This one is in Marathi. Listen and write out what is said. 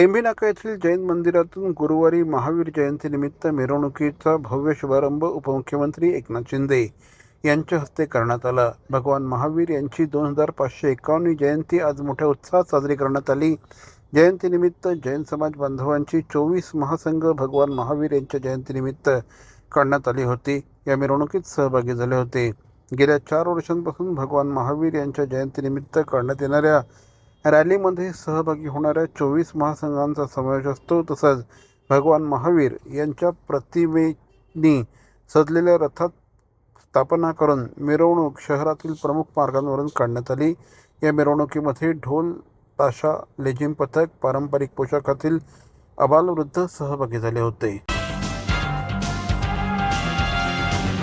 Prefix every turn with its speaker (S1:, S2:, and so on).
S1: टेंबीनाका येथील जैन मंदिरातून गुरुवारी महावीर जयंतीनिमित्त मिरवणुकीचा भव्य शुभारंभ उपमुख्यमंत्री एकनाथ शिंदे यांच्या हस्ते करण्यात आला. भगवान महावीर यांची दोन हजार पाचशे एकावन्न जयंती आज मोठ्या उत्साहात साजरी करण्यात आली. जयंतीनिमित्त जैन समाज बांधवांची चोवीस महासंघ भगवान महावीर यांच्या जयंतीनिमित्त काढण्यात आली होती. या मिरवणुकीत सहभागी झाले होते. गेल्या चार वर्षांपासून भगवान महावीर यांच्या जयंतीनिमित्त काढण्यात येणाऱ्या रॅलीमध्ये सहभागी होणाऱ्या चोवीस महासंघांचा समावेश असतो. तसंच भगवान महावीर यांच्या प्रतिमेनी सजलेल्या रथात स्थापना करून मिरवणूक शहरातील प्रमुख मार्गांवरून काढण्यात आली. या मिरवणुकीमध्ये ढोल ताशा लेझिम पथक पारंपरिक पोशाखातील अबालवृद्ध सहभागी झाले होते.